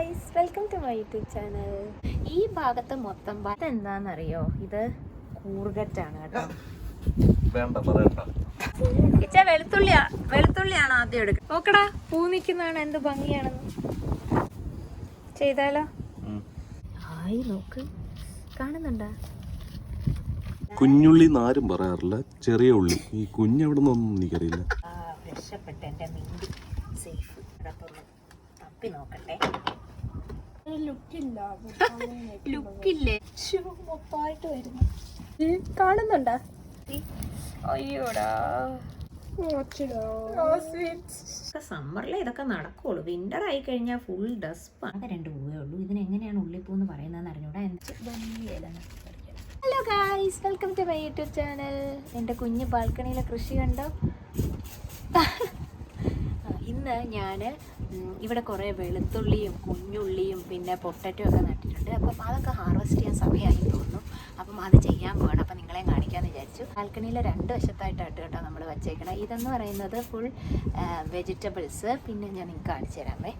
Guys welcome to my YouTube channel ഈ ഭാഗത്ത് മൊത്തം എന്താണെന്നറിയോ ഇത് കൂർഗറ്റാണ് കേട്ടോ. ഇച്ച വെളുത്തുള്ളിയാ. വെളുത്തുള്ളിയാണ് ആദ്യം എടുക്കുക നോക്കടാ പൂ നിൽക്കുന്നതാണ് എന്ത് ഭംഗിയാണെന്ന്. ചെയ്താലോ? ആയി നോക്ക്. കാണുന്നുണ്ടാ? കുഞ്ഞുള്ളി നാരും പറയാറില്ല ചെറിയ ഉള്ളി. ഈ കുഞ്ഞെവിടെ നിന്നൊന്നും എനിക്കറിയില്ല രക്ഷപ്പെട്ട എന്റെ മിണ്ടി. സേഫ്. തപ്പി നോക്കട്ടെ. ലുക്കില്ലേ മൊത്തമായിട്ട് വരുന്നു. കാണുന്നുണ്ടാ? അയ്യോടാ. സമ്മറിലെ ഇതൊക്കെ നടക്കുള്ളൂ. വിന്റർ ആയി കഴിഞ്ഞാൽ ഫുൾ ഡ്രസ് ആകെ രണ്ട് പൂവേ ഉള്ളൂ. ഇതിന് എങ്ങനെയാണ് ഉള്ളിപ്പൂ എന്ന് പറയുന്നതെന്ന് അറിഞ്ഞൂടാ. Hello guys welcome to my YouTube channel എന്റെ കുഞ്ഞ് ബാൽക്കണിയിലെ കൃഷി കണ്ടോ? ഇന്ന് ഞാൻ ഇവിടെ കുറേ വെളുത്തുള്ളിയും കുഞ്ഞുള്ളിയും പിന്നെ പൊട്ടറ്റോ ഒക്കെ നട്ടിട്ടുണ്ട്. അപ്പം അതൊക്കെ ഹാർവെസ്റ്റ് ചെയ്യാൻ സമയമായി തോന്നുന്നു. അപ്പം അത് ചെയ്യാൻ പോകണം അപ്പം നിങ്ങളെ കാണിക്കാമെന്ന് വിചാരിച്ചു. ബാൽക്കണിയിലെ രണ്ട് വശത്തായിട്ടാണ് കേട്ടോ നമ്മൾ വച്ചേക്കണം. ഇതെന്ന് പറയുന്നത് ഫുൾ വെജിറ്റബിൾസ് പിന്നെ ഞാൻ നിങ്ങൾക്ക് കാണിച്ചു തരാമേ.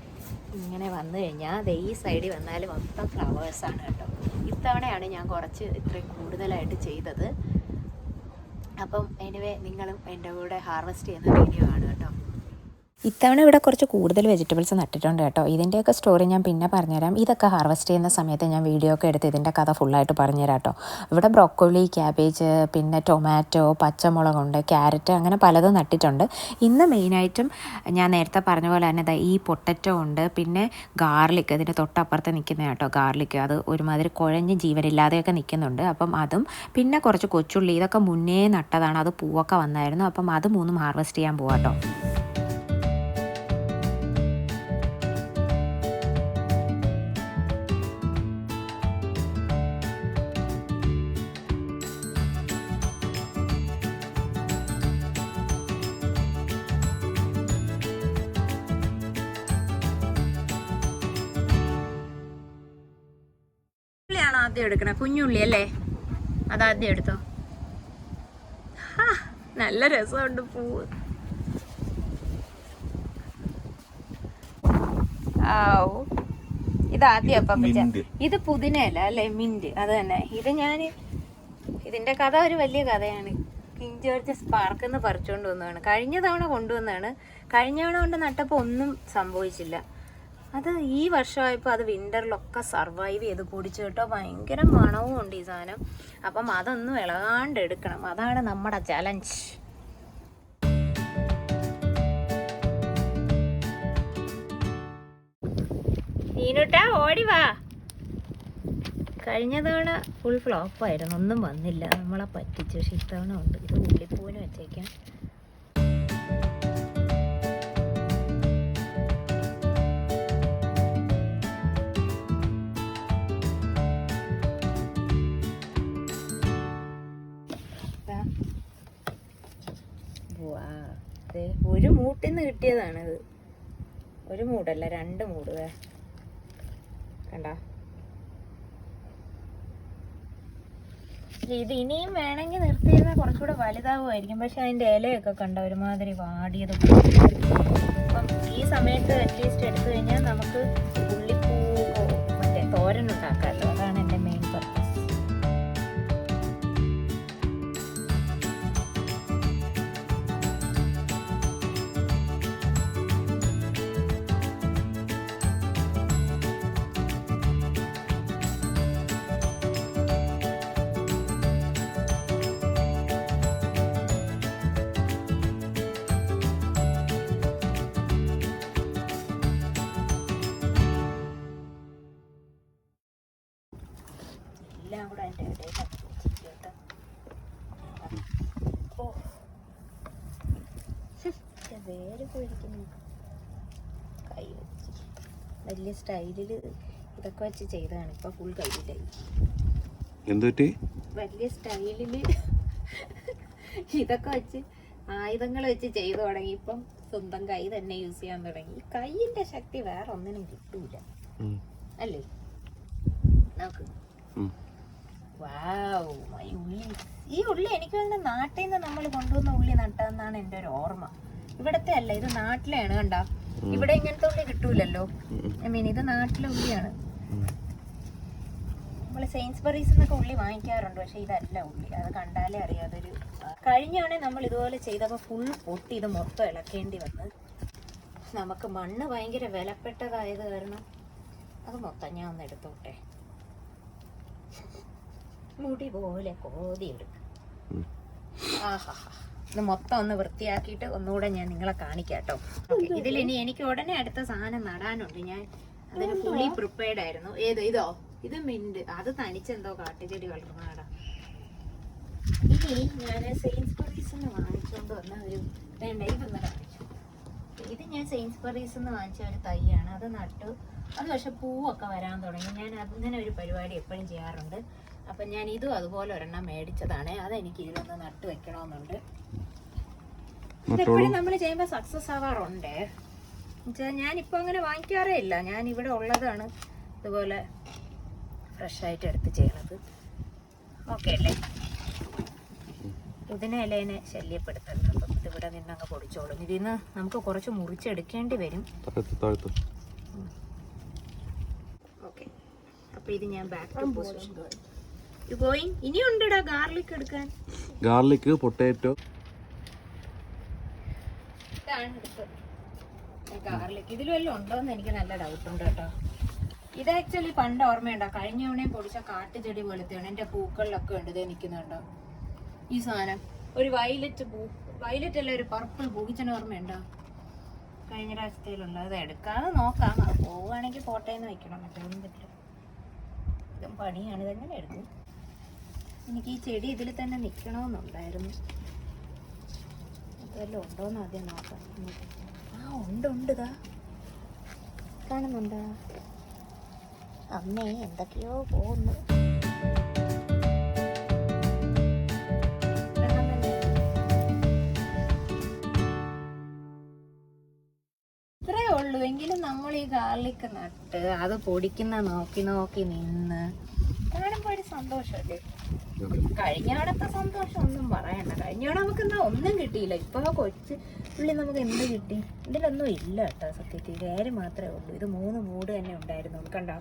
ഇങ്ങനെ വന്നു കഴിഞ്ഞാൽ ഈ സൈഡിൽ വന്നാൽ മൊത്തം ഫ്ലവേഴ്സാണ് കേട്ടോ. ഇത്തവണയാണ് ഞാൻ കുറച്ച് ഇത്രയും കൂടുതലായിട്ട് ചെയ്തത്. അപ്പം എനിവേ നിങ്ങളും എന്റെ കൂടെ ഹാർവെസ്റ്റ് ചെയ്യുന്ന വീഡിയോ ആണ് കേട്ടോ. ഇത്തവണ ഇവിടെ കുറച്ച് കൂടുതൽ വെജിറ്റബിൾസ് നട്ടിട്ടുണ്ട് കേട്ടോ. ഇതിന്റെയൊക്കെ സ്റ്റോറി ഞാൻ പിന്നെ പറഞ്ഞുതരാം. ഇതൊക്കെ ഹാർവെസ്റ്റ് ചെയ്യുന്ന സമയത്ത് ഞാൻ വീഡിയോ ഒക്കെ എടുത്ത് ഇതിന്റെ കഥ ഫുള്ളായിട്ട് പറഞ്ഞുതരാം കേട്ടോ. ഇവിടെ ബ്രോക്കോളി ക്യാബേജ് പിന്നെ ടൊമാറ്റോ പച്ചമുളകുണ്ട് ക്യാരറ്റ് അങ്ങനെ പലതും നട്ടിട്ടുണ്ട്. ഇന്ന് മെയിനായിട്ടും ഞാൻ നേരത്തെ പറഞ്ഞ പോലെ തന്നെ ഈ പൊട്ടറ്റോ ഉണ്ട് പിന്നെ ഗാർലിക് ഇതിന്റെ തൊട്ടപ്പുറത്ത് നിൽക്കുന്ന കേട്ടോ ഗാർലിക് അത് ഒരുമാതിരി കുഴഞ്ഞ് ജീവനില്ലാതെയൊക്കെ നിൽക്കുന്നുണ്ട്. അപ്പം അതും പിന്നെ കുറച്ച് കൊച്ചുള്ളി ഇതൊക്കെ മുന്നേ നട്ടതാണ്. അത് പൂവൊക്കെ വന്നായിരുന്നു. അപ്പം അത് മൂന്നും ഹാർവെസ്റ്റ് ചെയ്യാൻ പോവാം കുഞ്ഞുള്ളി അല്ലേ അതാദ്യം എടുത്തോ. നല്ല രസമുണ്ട് പൂവ് ആവൂ ഇതാദ്യം അപ്പം വെച്ച മിന്റ്. ഇത് പുതിനയല്ല അല്ലേ? മിന്റ് അത് തന്നെ. ഇത് ഞാൻ ഇതിന്റെ കഥ ഒരു വലിയ കഥയാണ്. കിങ് ജോർജ് സ്പാർക്ക് എന്ന് പറിച്ചുകൊണ്ട് വന്നതാണ്. കഴിഞ്ഞ തവണ കൊണ്ടുവന്നതാണ്. കഴിഞ്ഞ തവണ കൊണ്ട് നട്ടപ്പോൾ ഒന്നും സംഭവിച്ചില്ല. അത് ഈ വർഷമായപ്പോൾ അത് വിന്ററിലൊക്കെ സർവൈവ് ചെയ്ത് കുടിച്ചു കേട്ടോ. ഭയങ്കര മണവും ഉണ്ട് ഈ സാധനം. അപ്പം അതൊന്നും ഇളകാണ്ട് എടുക്കണം. അതാണ് നമ്മുടെ ചലഞ്ച് നീനുട്ട ഓടി വാ. കഴിഞ്ഞ തവണ ഫുൾ ഫ്ലോപ്പായിരുന്നു ഒന്നും വന്നില്ല. നമ്മളെ പറ്റിച്ചു പക്ഷെ ഇത്തവണ ഉണ്ട്. ഇത് ഉള്ളിപ്പൂവിന് വെച്ചേക്കാം. ദേ ഒരു മൂട്ടിന്ന് കിട്ടിയതാണിത്. ഒരു മൂടല്ല രണ്ട് മൂട് കണ്ടാ? ഇത് ഇനിയും വേണമെങ്കിൽ നിർത്തിയിരുന്നാൽ കുറച്ചുകൂടെ വലുതാവുമായിരിക്കും. പക്ഷെ അതിന്റെ ഇലയൊക്കെ കണ്ട ഒരുമാതിരി വാടിയത് അപ്പം ഈ സമയത്ത് അറ്റ്ലീസ്റ്റ് എടുത്തു കഴിഞ്ഞാൽ നമുക്ക് ഉള്ളിപ്പൂ മറ്റേ തോരൻ ഉണ്ടാക്കാമല്ലോ. എല്ലാം കൂടെ അതിന്റെ ഇടയിലാണ് കേട്ടോ. ഓ. വേറെ പോയിരിക്കുന്നു കൈ വെച്ച്. വലിയ സ്റ്റൈലിൽ ഇതൊക്കെ വെച്ച് ചെയ്തതാണ്. ഇപ്പൊ ഫുൾ കയ്യിലായി എന്തുപറ്റി വലിയ സ്റ്റൈലിൽ ഇതൊക്കെ വെച്ച് ആയുധങ്ങൾ വെച്ച് ചെയ്തു തുടങ്ങി. ഇപ്പം സ്വന്തം കൈ തന്നെ യൂസ് ചെയ്യാൻ തുടങ്ങി. കൈയിന്റെ ശക്തി വേറെ ഒന്നിനും കിട്ടൂല. അല്ലേ? നോക്ക്. വാവ് ഈ ഉള്ളി ഈ ഉള്ളി എനിക്ക് തോന്നുന്നു നാട്ടിൽ നിന്ന് നമ്മൾ കൊണ്ടുവന്ന ഉള്ളി നട്ടതെന്നാണ് എന്റെ ഒരു ഓർമ്മ. ഇവിടത്തെ അല്ല ഇത് നാട്ടിലെയാണ് കണ്ട. ഇവിടെ ഇങ്ങനത്തെ ഉള്ളി കിട്ടൂലല്ലോ. ഐ മീൻ ഇത് നാട്ടിലെ ഉള്ളിയാണ്. നമ്മൾ സെയിൻസ്ബറീസ് എന്നൊക്കെ ഉള്ളി വാങ്ങിക്കാറുണ്ട് പക്ഷെ ഇതല്ല ഉള്ളി. അത് കണ്ടാലേ അറിയാം അതൊരു കഴിഞ്ഞാണെ നമ്മൾ ഇതുപോലെ ചെയ്തപ്പോൾ ഫുൾ പൊട്ടി. ഇത് മൊത്തം ഇളക്കേണ്ടി വന്ന്. നമുക്ക് മണ്ണ് ഭയങ്കര വിലപ്പെട്ടതായത് കാരണം അത് മൊത്തം ഞാൻ ഒന്ന് എടുത്തോട്ടെ. മുടി പോലെ കോതി എടുക്കും ഇത് മൊത്തം ഒന്ന് വൃത്തിയാക്കിയിട്ട് ഒന്നുകൂടെ ഞാൻ നിങ്ങളെ കാണിക്കാട്ടോ. ഇതിൽ ഇനി എനിക്ക് ഉടനെ അടുത്ത സാധനം നടാനുണ്ട്. ഞാൻ അതിന് ഫുള്ളി പ്രിപ്പയർഡ് ആയിരുന്നു. ഏത് ഇതോ? ഇത് മിന്റ് അത് തനിച്ചെന്തോ കാട്ടുചെടി വളർന്നാടാ ഇനി ഞാൻ സെയിൻസ്ബറീസ് എന്ന് വാങ്ങിച്ചുകൊണ്ട് വന്ന ഒരു വേണ്ട ഇതൊന്ന് കാണിച്ചു. ഇത് ഞാൻ സെയിൻസ്ബറീസ് നിന്ന് വാങ്ങിച്ച ഒരു തൈയാണ്. അത് നട്ടു. അത് പക്ഷെ പൂവൊക്കെ വരാൻ തുടങ്ങി. ഞാൻ അങ്ങനെ ഒരു പരിപാടി എപ്പോഴും ചെയ്യാറുണ്ട്. അപ്പം ഞാൻ ഇതും അതുപോലെ ഒരെണ്ണം മേടിച്ചതാണ്. അതെനിക്ക് ഇതിലൊന്ന് നട്ട് വെക്കണമെന്നുണ്ട്. ഇതെപ്പോഴും നമ്മൾ ചെയ്യുമ്പോൾ സക്സസ് ആവാറുണ്ട്. എന്നുവെച്ചാൽ ഞാനിപ്പോൾ അങ്ങനെ വാങ്ങിക്കാറേ ഇല്ല. ഞാൻ ഇവിടെ ഉള്ളതാണ് ഇതുപോലെ ഫ്രഷായിട്ട് എടുത്ത് ചെയ്യണത്. ഓക്കെ അല്ലേ? ഇതിനെ ഇലേനെ ശല്യപ്പെടുത്തണ്ട? അപ്പം ഇതിവിടെ നിന്നങ്ങ് പൊടിച്ചോളും. ഇതിന്ന് നമുക്ക് കുറച്ച് മുറിച്ചെടുക്കേണ്ടി വരും. ഓക്കെ അപ്പോൾ ഇത് ഞാൻ back to position you going ഇനിയുണ്ടടാ garlic എടുക്കാൻ. Garlic potato. ഗാർലിക്. ഇതിൽ വല്ലതും ഉണ്ടോന്ന് എനിക്ക് നല്ല ഡൗട്ട് ഉണ്ട് കേട്ടോ. ഇത് ആക്ച്വലി പണ്ട് ഓർമ്മയുണ്ടോ? കഴിഞ്ഞ തവണയും പൊടിച്ച കാട്ടുചെടി വെളുത്തിയാണ് എന്റെ പൂക്കളിലൊക്കെ ഉണ്ട് ഇതേ നിൽക്കുന്നുണ്ടോ? ഈ സാധനം. ഒരു വയലറ്റ് പൂ. വയലറ്റ് അല്ല ഒരു പർപ്പിൾ പൂക്കിച്ചന് ഓർമ്മയുണ്ടോ? കഴിഞ്ഞ പ്രാവശ്യത്തിലുള്ള. അത് എടുക്കാതെ നോക്കാം. പോവുകയാണെങ്കിൽ പോട്ടേന്ന് വെക്കണം. മറ്റൊന്നും പറ്റില്ല. ഇതും പണിയാണ്. ഇതെങ്ങനെ എടുക്കും? എനിക്ക് ഈ ചെടി ഇതിൽ തന്നെ നിൽക്കണമെന്നുണ്ടായിരുന്നു വല്ലതും ഉണ്ടോന്ന് ആദ്യം നോക്കാം. ആ ഉണ്ട് ഉണ്ട് ഇതാ കാണുന്നുണ്ടോ? അമ്മേ എന്തൊക്കെയോ പോകുന്നു. ഉള്ളൂ. എങ്കിലും നമ്മൾ ഈ ഗാർലിക് നട്ട് അത് പൊടിക്കുന്ന നോക്കി നോക്കി നിന്ന് കാണുമ്പോൾ സന്തോഷമല്ലേ? കഴിഞ്ഞ തവണത്തെ സന്തോഷം ഒന്നും പറയണ്ട. കഴിഞ്ഞ തവണ നമുക്ക് എന്താ ഒന്നും കിട്ടിയില്ല. ഇപ്പൊ കൊച്ചു പുള്ളി നമുക്ക് എന്ത് കിട്ടി? ഇതിലൊന്നും ഇല്ല കേട്ടോ സത്യത്തിൽ. വേര് മാത്രമേ ഉള്ളൂ. ഇത് മൂന്ന് മൂട് തന്നെ ഉണ്ടായിരുന്നു. കണ്ടോ?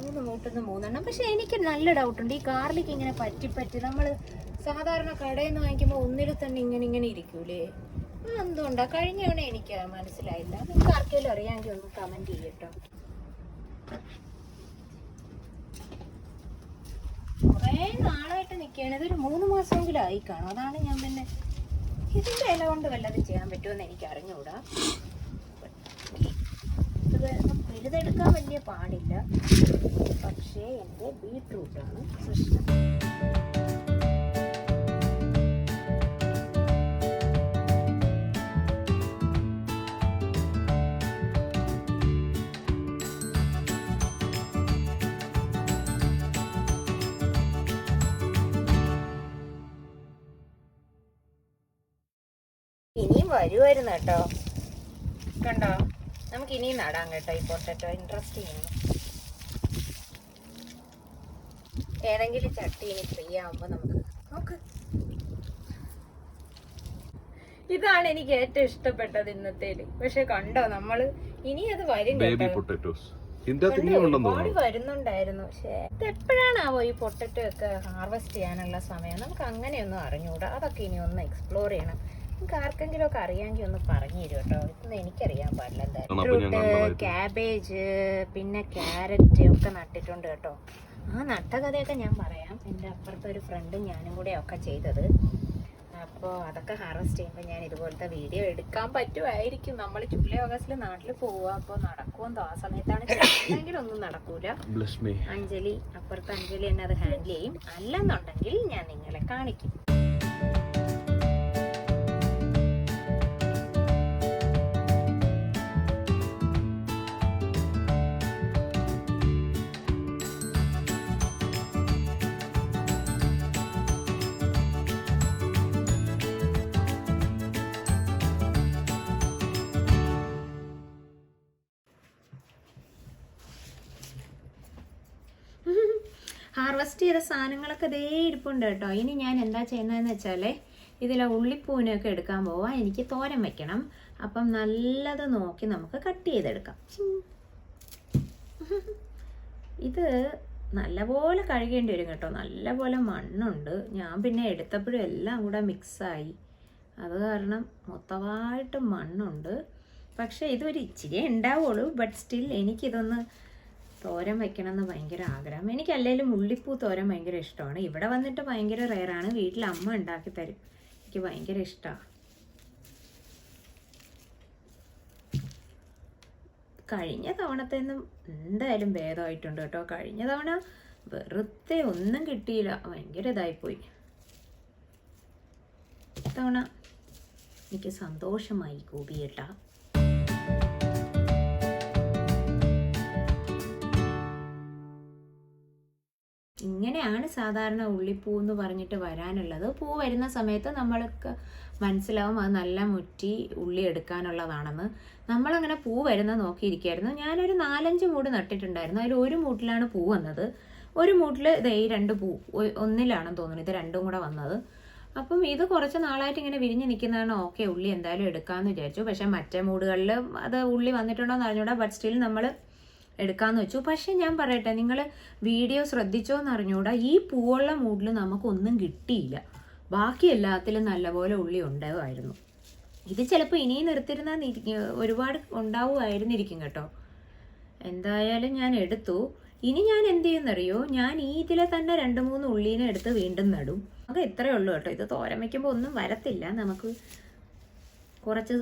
മൂന്ന് മൂട്ടിന്ന് മൂന്നെണ്ണം. പക്ഷെ എനിക്ക് നല്ല ഡൗട്ട് ഉണ്ട് ഈ കാറിലേക്ക് ഇങ്ങനെ പറ്റി പറ്റി നമ്മൾ സാധാരണ കടയിൽ നിന്ന് വാങ്ങിക്കുമ്പോൾ ഒന്നിൽ തന്നെ ഇങ്ങനെ ഇങ്ങനെ ഇരിക്കൂലേ? എന്തുകൊണ്ടാ? കഴിഞ്ഞ എനിക്ക് മനസ്സിലായില്ല. നിങ്ങൾക്ക് ആർക്കെങ്കിലും അറിയാമെങ്കിൽ ഒന്ന് കമന്റ് ചെയ്യട്ടോ കുറേ നാളായിട്ട് നിൽക്കുകയാണ്. ഇതൊരു മൂന്ന് മാസമെങ്കിലും ആയി കാണും. അതാണ് ഞാൻ പിന്നെ ഇതിന്റെ ഇല കൊണ്ട് വല്ലതും ചെയ്യാൻ പറ്റുമെന്ന് എനിക്ക് അറിഞ്ഞുകൂടാ. ഇത് വലുതെടുക്കാൻ വലിയ പാടില്ല. പക്ഷേ എന്റെ ബീട്രൂട്ടാണ് പ്രശ്നം ഇനിയും വരുമായിരുന്നു കേട്ടോ. കണ്ടോ? നമുക്ക് ഇനിയും നടാം കേട്ടോ ഈ പൊട്ടറ്റോ ഇൻട്രസ്റ്റിംഗ് ആണ്. ഏതെങ്കിലും ചട്ടി ഇനി ഫ്രീ ആവുമ്പോ നമുക്ക് നോക്ക്. ഇതാണ് എനിക്ക് ഏറ്റവും ഇഷ്ടപ്പെട്ടത് ഇന്നത്തേൽ പക്ഷെ കണ്ടോ നമ്മൾ? ഇനി അത് വരും ബേബി പൊട്ടറ്റോസ് വരുന്നുണ്ടായിരുന്നു. പക്ഷേ എപ്പോഴാണാവോ ഈ പൊട്ടറ്റോ ഒക്കെ ഹാർവെസ്റ്റ് ചെയ്യാനുള്ള സമയം? നമുക്ക് അങ്ങനെയൊന്നും അറിഞ്ഞുകൂടാ അതൊക്കെ ഇനി ഒന്ന് എക്സ്പ്ലോർ ചെയ്യണം. നമുക്ക് ആർക്കെങ്കിലും ഒക്കെ അറിയാമെങ്കിൽ ഒന്ന് പറഞ്ഞു തരും കേട്ടോ? ഇതൊന്നും എനിക്കറിയാൻ പാടില്ല. എന്തായാലും. ക്യാബേജ് പിന്നെ ക്യാരറ്റ് ഒക്കെ നട്ടിട്ടുണ്ട് കേട്ടോ. ആ നട്ട കഥയൊക്കെ ഞാൻ പറയാം. എന്റെ അപ്പുറത്തെ ഒരു ഫ്രണ്ടും ഞാനും കൂടെ ഒക്കെ ചെയ്തത്. അപ്പോൾ അതൊക്കെ ഹാർവെസ്റ്റ് ചെയ്യുമ്പോൾ ഞാൻ ഇതുപോലത്തെ വീഡിയോ എടുക്കാൻ പറ്റുമായിരിക്കും. നമ്മൾ ജൂലൈ ഓഗസ്റ്റിൽ നാട്ടിൽ പോവുക. അപ്പോൾ നടക്കുമെന്തോ ആ സമയത്താണ് ഒന്നും നടക്കൂല. ബ്ലസ് മീ അഞ്ജലി അപ്പുറത്തെ അഞ്ജലി എന്നെ അത് ഹാൻഡിൽ ചെയ്യും. അല്ലെന്നുണ്ടെങ്കിൽ ഞാൻ നിങ്ങളെ കാണിക്കും. ഹാർവെസ്റ്റ് ചെയ്ത സാധനങ്ങളൊക്കെ ദേ ഇരിപ്പുണ്ട് കേട്ടോ. ഇനി ഞാൻ എന്താ ചെയ്യുന്നതെന്ന് വെച്ചാൽ ഇതിലെ ഉള്ളിപ്പൂവിനൊക്കെ എടുക്കാൻ പോവാം. എനിക്ക് തോരൻ വെക്കണം. അപ്പം നല്ലത് നോക്കി നമുക്ക് കട്ട് ചെയ്തെടുക്കാം. ഇത് നല്ലപോലെ കഴുകേണ്ടി വരും കേട്ടോ. നല്ലപോലെ മണ്ണുണ്ട്. ഞാൻ പിന്നെ എടുത്തപ്പോഴും എല്ലാം കൂടെ മിക്സായി അത് കാരണം മൊത്തമായിട്ട് മണ്ണുണ്ട്. പക്ഷേ ഇതൊരു ഇച്ചിരി ഉണ്ടാവുള്ളൂ. ബട്ട് സ്റ്റിൽ എനിക്കിതൊന്ന് തോരൻ വെക്കണം എന്ന് ഭയങ്കര ആഗ്രഹം. എനിക്ക് അല്ലെങ്കിലും ഉള്ളിപ്പൂ തോരൻ ഭയങ്കര ഇഷ്ടമാണ്. ഇവിടെ വന്നിട്ട് ഭയങ്കര റെയറാണ് വീട്ടിൽ അമ്മ ഉണ്ടാക്കി തരും. എനിക്ക് ഭയങ്കര ഇഷ്ടമാണ് കഴിഞ്ഞ തവണത്തെ നിന്നും എന്തായാലും ഭേദമായിട്ടുണ്ട് കേട്ടോ. കഴിഞ്ഞ തവണ വെറുതെ ഒന്നും കിട്ടിയില്ല. ഭയങ്കര ഇതായിപ്പോയി ഇത്തവണ എനിക്ക് സന്തോഷമായി ഗോപിയേട്ടാ ഇങ്ങനെയാണ് സാധാരണ ഉള്ളിപ്പൂ എന്ന് പറഞ്ഞിട്ട് വരാനുള്ളത്. പൂ വരുന്ന സമയത്ത് നമ്മൾക്ക് മനസ്സിലാവും അത് നല്ല മുറ്റി ഉള്ളി എടുക്കാനുള്ളതാണെന്ന്. നമ്മളങ്ങനെ പൂ വരുന്ന നോക്കിയിരിക്കുകയായിരുന്നു ഞാനൊരു നാലഞ്ച് മൂട് നട്ടിട്ടുണ്ടായിരുന്നു. അതിൽ ഒരു മൂട്ടിലാണ് പൂ വന്നത്. ഒരു മൂട്ടിൽ ഇതേ രണ്ട് പൂ ഒന്നിലാണെന്ന് തോന്നുന്നു. ഇത് രണ്ടും കൂടെ വന്നത്. അപ്പം ഇത് കുറച്ച് നാളായിട്ട് ഇങ്ങനെ വിരിഞ്ഞ് നിൽക്കുന്നതാണ് ഓക്കെ ഉള്ളി എന്തായാലും എടുക്കാമെന്ന് വിചാരിച്ചു. പക്ഷേ മറ്റേ മൂടുകളിൽ അത് ഉള്ളി വന്നിട്ടുണ്ടോ എന്ന് അറിഞ്ഞൂടാ. ബട്ട് സ്റ്റിൽ നമ്മൾ എടുക്കാന്ന് വെച്ചു. പക്ഷേ ഞാൻ പറയട്ടെ നിങ്ങൾ വീഡിയോ ശ്രദ്ധിച്ചോ എന്ന് അറിഞ്ഞൂടാ ഈ പൂവുള്ള മൂഡിൽ നമുക്കൊന്നും കിട്ടിയില്ല. ബാക്കി എല്ലാത്തിലും നല്ലപോലെ ഉള്ളി ഉണ്ടാവുമായിരുന്നു. ഇത് ചിലപ്പോൾ ഇനിയും നിർത്തിരുന്നാൽ ഒരുപാട് ഉണ്ടാവുമായിരുന്നിരിക്കും കേട്ടോ. എന്തായാലും ഞാൻ എടുത്തു. ഇനി ഞാൻ എന്ത് ചെയ്യുന്നറിയോ ഞാൻ ഈ ഇതിലെ തന്നെ രണ്ട് മൂന്ന് ഉള്ളീനെ എടുത്ത് വീണ്ടും നടും. അത് ഇത്രയേ ഉള്ളൂ കേട്ടോ. ഇത് തോരൻ വയ്ക്കുമ്പോൾ ഒന്നും വരത്തില്ല. നമുക്ക് കുറച്ച്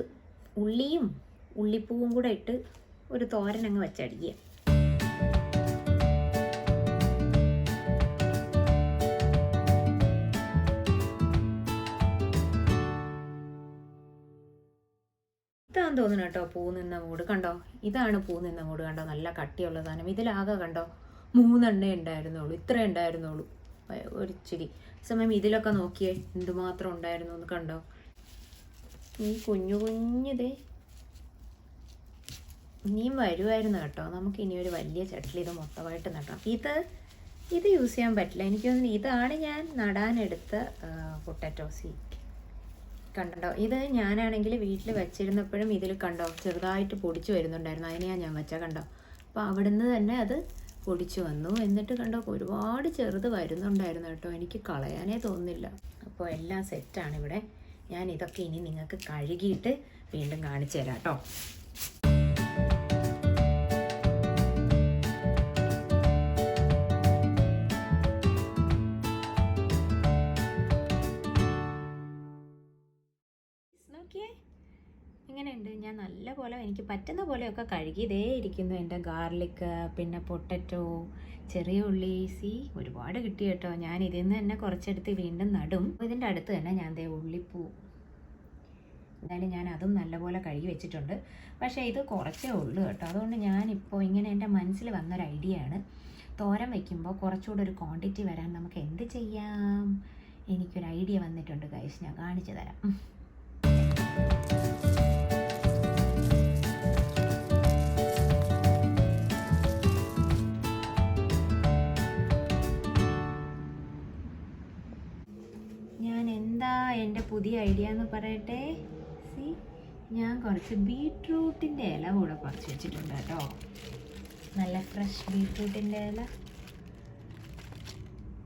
ഉള്ളിയും ഉള്ളിപ്പൂവും കൂടെ ഇട്ട് ഒരു തോരൻ അങ്ങ് വെച്ചടിക്കുക ഇതാന്ന് തോന്നുന്നു കേട്ടോ പൂ നിന്ന മൂട്. കണ്ടോ? ഇതാണ് പൂ നിന്ന മൂട് കണ്ടോ? നല്ല കട്ടിയുള്ള സാധനം. ഇതിലാകെ കണ്ടോ? മൂന്നെണ്ണേ ഉണ്ടായിരുന്നുള്ളൂ. ഇത്ര ഉണ്ടായിരുന്നുള്ളൂ. ഒരു ഒരിച്ചിരി സമയം ഇതിലൊക്കെ നോക്കിയേ. എന്തുമാത്രം ഉണ്ടായിരുന്നു എന്ന് കണ്ടോ? ഈ കുഞ്ഞു കുഞ്ഞിതേ. ഇനിയും വരുമായിരുന്നു കേട്ടോ. നമുക്ക് ഇനി ഒരു വലിയ ചട്ടിൽ ഇത് മൊത്തമായിട്ട് നടാം ഇത് ഇത് യൂസ് ചെയ്യാൻ പറ്റില്ല. എനിക്ക് തോന്നുന്നു ഇതാണ് ഞാൻ നടാനെടുത്ത പൊട്ടാറ്റോ സീഡ് കണ്ടോ? ഇത് ഞാനാണെങ്കിൽ വീട്ടിൽ വെച്ചിരുന്നപ്പോഴും ഇതിൽ കണ്ടോ? ചെറുതായിട്ട് പൊടിച്ചു വരുന്നുണ്ടായിരുന്നു. അതിനെയാ ഞാൻ വെച്ച കണ്ടോ? അപ്പോൾ അവിടുന്ന് തന്നെ അത് പൊടിച്ചു വന്നു. എന്നിട്ട് കണ്ടോ ഒരുപാട് ചെറുത് വരുന്നുണ്ടായിരുന്നു കേട്ടോ. എനിക്ക് കളയാനേ തോന്നില്ല അപ്പോൾ എല്ലാം സെറ്റാണ് ഇവിടെ. ഞാൻ ഇതൊക്കെ ഇനി നിങ്ങൾക്ക് കഴുകിയിട്ട് വീണ്ടും കാണിച്ചു തരാം കേട്ടോ. എങ്ങനെയുണ്ട് ഞാൻ നല്ല പോലെ എനിക്ക് പറ്റുന്ന പോലെയൊക്കെ കഴുകിയതേ ഇരിക്കുന്നു. എന്റെ ഗാർലിക് പിന്നെ പൊട്ടറ്റോ ചെറിയ ഉള്ളി സി ഒരുപാട് കിട്ടി കേട്ടോ. ഞാൻ ഇതിൽ നിന്ന് തന്നെ കുറച്ചെടുത്ത് വീണ്ടും നടും. ഇതിന്റെ അടുത്ത് തന്നെ ഞാൻ ദേ ഉള്ളിപ്പൂ. എന്തായാലും ഞാൻ അതും നല്ലപോലെ കഴുകി വെച്ചിട്ടുണ്ട്. പക്ഷേ ഇത് കുറച്ചേ ഉള്ളൂ കേട്ടോ. അതുകൊണ്ട് ഞാനിപ്പോൾ ഇങ്ങനെ എന്റെ മനസ്സിൽ വന്നൊരു ഐഡിയ ആണ്. തോരൻ വയ്ക്കുമ്പോൾ കുറച്ചുകൂടെ ഒരു ക്വാണ്ടിറ്റി വരാൻ നമുക്ക് എന്ത് ചെയ്യാം? എനിക്കൊരു ഐഡിയ വന്നിട്ടുണ്ട് ഗൈസ് ഞാൻ കാണിച്ചു തരാം. പുതിയ ഐഡിയ എന്ന് പറയട്ടെ. സി ഞാൻ കുറച്ച് ബീട്രൂട്ടിന്റെ ഇല കൂടെ കുറച്ച് വെച്ചിട്ടുണ്ട് കേട്ടോ. നല്ല ഫ്രഷ് ബീട്രൂട്ടിന്റെ ഇല.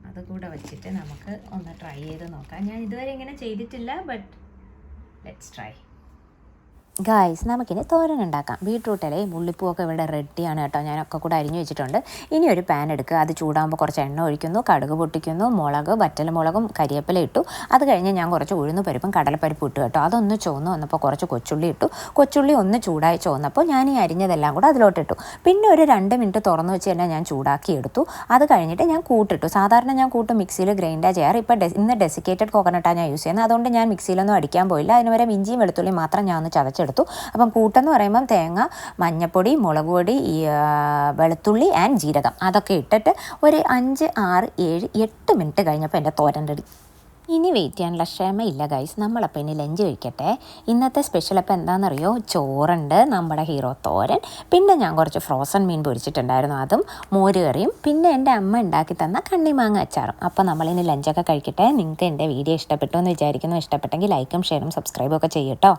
അതുകൂടെ വെച്ചിട്ട് നമുക്ക് ഒന്ന് ട്രൈ ചെയ്ത് നോക്കാം. ഞാൻ ഇതുവരെ ഇങ്ങനെ ചെയ്തിട്ടില്ല ബട്ട് ലെറ്റ്സ് ട്രൈ. ഗായ്സ് നമുക്കിനി തോരൻ ഉണ്ടാക്കാം. ബീട്രൂട്ട് ഇലയും ഉള്ളിപ്പൂവൊക്കെ ഇവിടെ റെഡിയാണ് കേട്ടോ. ഞാനൊക്കെ കൂടെ അരിഞ്ഞു വെച്ചിട്ടുണ്ട്. ഇനി ഒരു പാൻ എടുക്കുക. അത് ചൂടാകുമ്പോൾ കുറച്ച് എണ്ണ ഒഴിക്കുന്നു കടുക് പൊട്ടിക്കുന്നു മുളക് വറ്റൽമുളകും കരിയേപ്പില ഇട്ടു. അത് കഴിഞ്ഞ് ഞാൻ കുറച്ച് ഉഴുന്ന് പരിപ്പും കടലപ്പരിപ്പും ഇട്ടു കേട്ടോ. അതൊന്ന് ചുവന്ന് വന്നപ്പോൾ കുറച്ച് കൊച്ചുള്ളി ഇട്ടു. കൊച്ചുള്ളി ഒന്ന് ചൂടായി ചുവന്നപ്പോൾ ഞാൻ ഈ അരിഞ്ഞതെല്ലാം കൂടെ അതിലോട്ടിട്ടു പിന്നെ ഒരു രണ്ട് മിനിറ്റ് തുറന്നു വെച്ച് തന്നെ ഞാൻ ചൂടാക്കി എടുത്തു. അത് കഴിഞ്ഞിട്ട് ഞാൻ കൂട്ടിട്ടു. സാധാരണ ഞാൻ കൂട്ട് മിക്സിയിൽ ഗ്രൈൻഡാണ് ചെയ്യാറ്. ഇപ്പോൾ ഡെ ഇന്ന് ഡെസിക്കേറ്റഡ് കോക്കനട്ടാണ് ഞാൻ യൂസ് ചെയ്യുന്നത്. അതുകൊണ്ട് ഞാൻ മിക്സിയിലൊന്നും അടിക്കാൻ പോയില്ല. അതിന് വരെ ഇഞ്ചിയും വെളുത്തുള്ളിയും മാത്രം ഞാൻ ഒന്ന് ചതച്ചെടുത്തു. അപ്പം കൂട്ടെന്ന് പറയുമ്പം തേങ്ങ മഞ്ഞപ്പൊടി മുളക് പൊടി വെളുത്തുള്ളി ആൻഡ് ജീരകം. അതൊക്കെ ഇട്ടിട്ട് ഒരു അഞ്ച് ആറ് ഏഴ് എട്ട് മിനിറ്റ് കഴിഞ്ഞപ്പോൾ എന്റെ തോരൻ റെഡി ഇനി വെയിറ്റ് ചെയ്യാനുള്ള ക്ഷമയില്ല ഗൈസ് നമ്മളപ്പോൾ ഇനി ലഞ്ച് കഴിക്കട്ടെ. ഇന്നത്തെ സ്പെഷ്യൽ അപ്പോൾ എന്താണെന്നറിയോ? ചോറുണ്ട് നമ്മുടെ ഹീറോ തോരൻ. പിന്നെ ഞാൻ കുറച്ച് ഫ്രോസൺ മീൻ പൊരിച്ചിട്ടുണ്ടായിരുന്നു. അതും മോര് കറിയും. പിന്നെ എന്റെ അമ്മ ഉണ്ടാക്കി തന്ന കണ്ണിമാങ്ങ അച്ചാറും. അപ്പോൾ നമ്മളിനി ലഞ്ചൊക്കെ കഴിക്കട്ടെ. നിങ്ങൾക്ക് എന്റെ വീഡിയോ ഇഷ്ടപ്പെട്ടു എന്ന് വിചാരിക്കുന്നു. ഇഷ്ടപ്പെട്ടെങ്കിൽ ലൈക്കും ഷെയറും സബ്സ്ക്രൈബും ഒക്കെ ചെയ്യട്ടോ